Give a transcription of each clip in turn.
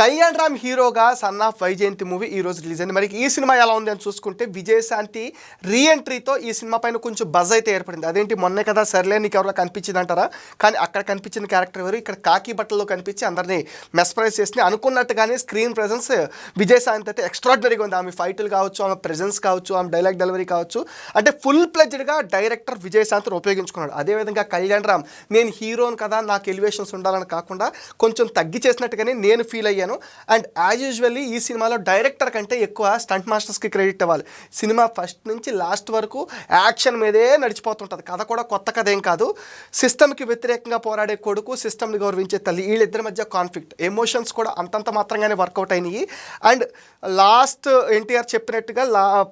కళ్యాణ్ రామ్ హీరోగా son of Vyjayanthi movie ఈ రోజు రిలీజ్ అయింది. మరి ఈ సినిమా ఎలా ఉంది అని చూసుకుంటే విజయశాంతి రీ ఎంట్రీతో ఈ సినిమా పైన కొంచెం బజ్ అయితే ఏర్పడింది. అదేంటి మొన్నే కదా సర్లే నీకు ఎవరో కనిపించింది అంటారా? కానీ అక్కడ కనిపించిన క్యారెక్టర్ ఎవరు? ఇక్కడ కాకి బట్టల్లో కనిపించి అందరినీ మెస్పరైజ్ చేసి అనుకున్నట్టుగానే స్క్రీన్ ప్రెజెన్స్ విజయశాంతి అయితే ఎక్స్ట్రాడినరీగా ఉంది. ఆమె ఫైట్లు కావచ్చు ఆమె ప్రెజెన్స్ కావచ్చు ఆమె డైలాగ్ డెలివరీ కావచ్చు. అంటే ఫుల్ ప్లెజ్డ్గా డైరెక్టర్ విజయశాంతిని ఉపయోగించుకున్నాడు. అదేవిధంగా కళ్యాణ్ రామ్ నేను హీరోని కదా నాకు ఎలివేషన్స్ ఉండాలని కాకుండా కొంచెం తగ్గి చేసినట్టుగానే నేను ఫీల్ అయ్యాను. అండ్ యాజ్ యూజువల్లీ ఈ సినిమాలో డైరెక్టర్ కంటే ఎక్కువ స్టంట్ మాస్టర్స్కి క్రెడిట్ ఇవ్వాలి. సినిమా ఫస్ట్ నుంచి లాస్ట్ వరకు యాక్షన్ మీదే నడిచిపోతుంటుంది. కథ కూడా కొత్త కథ ఏం కాదు. సిస్టమ్కి వ్యతిరేకంగా పోరాడే కొడుకు సిస్టమ్ని గౌరవించే తల్లి. వీళ్ళిద్దరి మధ్య కాన్ఫ్లిక్ట్ ఎమోషన్స్ కూడా అంతంత మాత్రంగానే వర్కౌట్ అయినాయి. అండ్ లాస్ట్ ఎన్టీఆర్ చెప్పినట్టుగా లా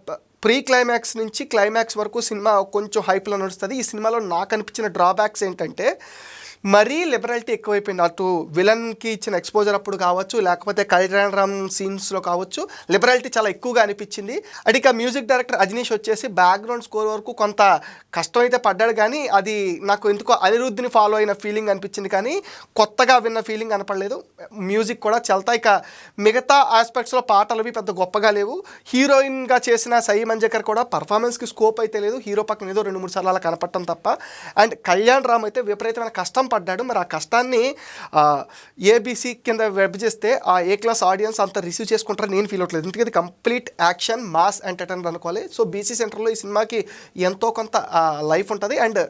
ప్రీ క్లైమాక్స్ నుంచి క్లైమాక్స్ వరకు సినిమా కొంచెం హైప్లో నడుస్తుంది. ఈ సినిమాలో నాకు అనిపించిన డ్రాబ్యాక్స్ ఏంటంటే మరీ లిబరాలిటీ ఎక్కువైపోయింది. అటు విలన్కి ఇచ్చిన ఎక్స్పోజర్ అప్పుడు కావచ్చు లేకపోతే కళ్యాణ్ రామ్ సీన్స్లో కావచ్చు లిబరాలిటీ చాలా ఎక్కువగా అనిపించింది. అది ఇక మ్యూజిక్ డైరెక్టర్ అజనీష్ వచ్చేసి బ్యాక్గ్రౌండ్ స్కోర్ వరకు కొంత కష్టం అయితే పడ్డాడు కానీ అది నాకు ఎందుకో అనిరుద్ధిని ఫాలో అయిన ఫీలింగ్ అనిపించింది కానీ కొత్తగా విన్న ఫీలింగ్ కనపడలేదు. మ్యూజిక్ కూడా చల్తా. ఇక మిగతా ఆస్పెక్ట్స్లో పాటలు అవి పెద్ద గొప్పగా లేవు. హీరోయిన్గా చేసిన సై మంజకర్ కూడా పర్ఫార్మెన్స్కి స్కోప్ అయితే లేదు. హీరో పక్కన ఏదో రెండు మూడు సార్లు అలా కనపడటం తప్ప. అండ్ కళ్యాణ్ రామ్ అయితే విపరీతమైన కష్టం పడ్డాడు. మరి ఆ కష్టాన్ని ఏబీసీ కింద విభజిస్తే ఆ ఏ క్లాస్ ఆడియన్స్ అంత రిసీవ్ చేసుకుంటారని నేను ఫీల్ అవ్వట్లేదు. ఎందుకంటే కంప్లీట్ యాక్షన్ మాస్ ఎంటర్టైనర్ అనుకోవాలి. సో బీసీ సెంటర్లో ఈ సినిమాకి ఎంతో కొంత లైఫ్ ఉంటుంది. అండ్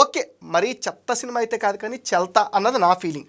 ఓకే మరీ చెత్త సినిమా అయితే కాదు కానీ చెల్తా అన్నది నా ఫీలింగ్